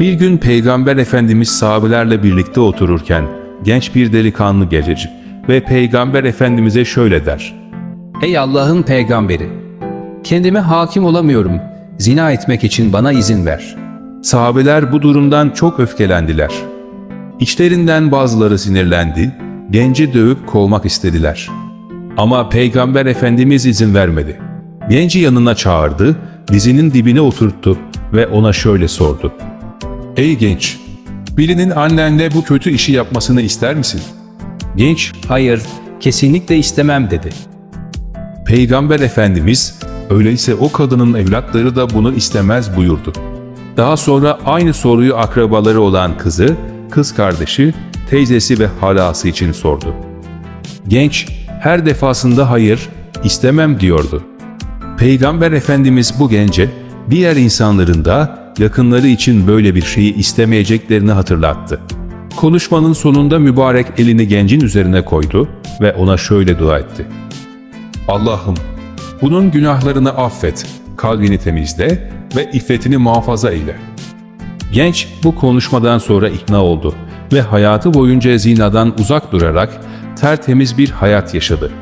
Bir gün Peygamber Efendimiz sahabelerle birlikte otururken genç bir delikanlı gelir ve Peygamber Efendimiz'e şöyle der. Ey Allah'ın peygamberi! Kendime hakim olamıyorum. Zina etmek için bana izin ver. Sahabeler bu durumdan çok öfkelendiler. İçlerinden bazıları sinirlendi, genci dövüp kovmak istediler. Ama Peygamber Efendimiz izin vermedi. Genci yanına çağırdı, dizinin dibine oturttu ve ona şöyle sordu. Ey genç, birinin annenle bu kötü işi yapmasını ister misin? Genç, Hayır, kesinlikle istemem dedi. Peygamber Efendimiz, öyleyse o kadının evlatları da bunu istemez buyurdu. Daha sonra aynı soruyu akrabaları olan kızı, kız kardeşi, teyzesi ve halası için sordu. Genç her defasında hayır, istemem diyordu. Peygamber Efendimiz bu gence diğer insanların da yakınları için böyle bir şeyi istemeyeceklerini hatırlattı. Konuşmanın sonunda mübarek elini gencin üzerine koydu ve ona şöyle dua etti. Allah'ım bunun günahlarını affet, kalbini temizle ve iffetini muhafaza eyle. Genç bu konuşmadan sonra ikna oldu ve hayatı boyunca zinadan uzak durarak tertemiz bir hayat yaşadı.